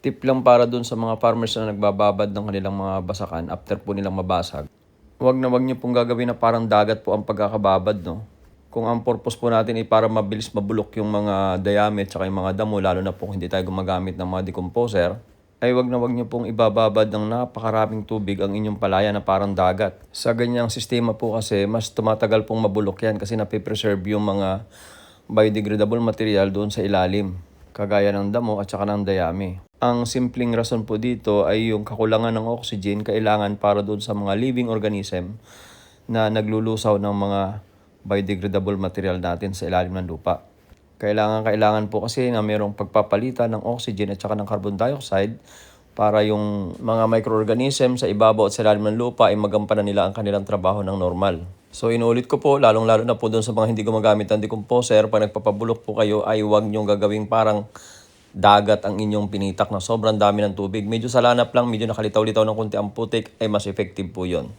Tip lang para dun sa mga farmers na nagbababad ng kanilang mga basakan after po nilang mabasag. Huwag na huwag niyo pong gagawin na parang dagat po ang pagkakababad, no? Kung ang purpose po natin ay para mabilis mabulok yung mga dayami at yung mga damo, lalo na po kung hindi tayo gumagamit ng mga decomposer, ay wag na wag niyo pong ibababad ng napakaraming tubig ang inyong palaya na parang dagat. Sa ganyang sistema po kasi, mas tumatagal pong mabulok yan kasi napipreserve yung mga biodegradable material doon sa ilalim, kagaya ng damo at saka ng dayami. Ang simpleng rason po dito ay yung kakulangan ng oxygen kailangan para doon sa mga living organism na naglulusaw ng mga biodegradable material natin sa ilalim ng lupa. Kailangan kailangan po kasi na mayroong pagpapalitan ng oxygen at saka ng carbon dioxide para yung mga microorganism sa ibabaw at sa ilalim ng lupa ay magampanan nila ang kanilang trabaho ng normal. So inulit ko po, lalong-lalo na po doon sa mga hindi gumagamit ng decomposer, pag nagpapabulok po kayo ay huwag niyong gagawing parang dagat ang inyong pinitak na sobrang dami ng tubig. Medyo salanap lang, medyo nakalitaw-litaw ng konti ang putik, ay mas effective po yon.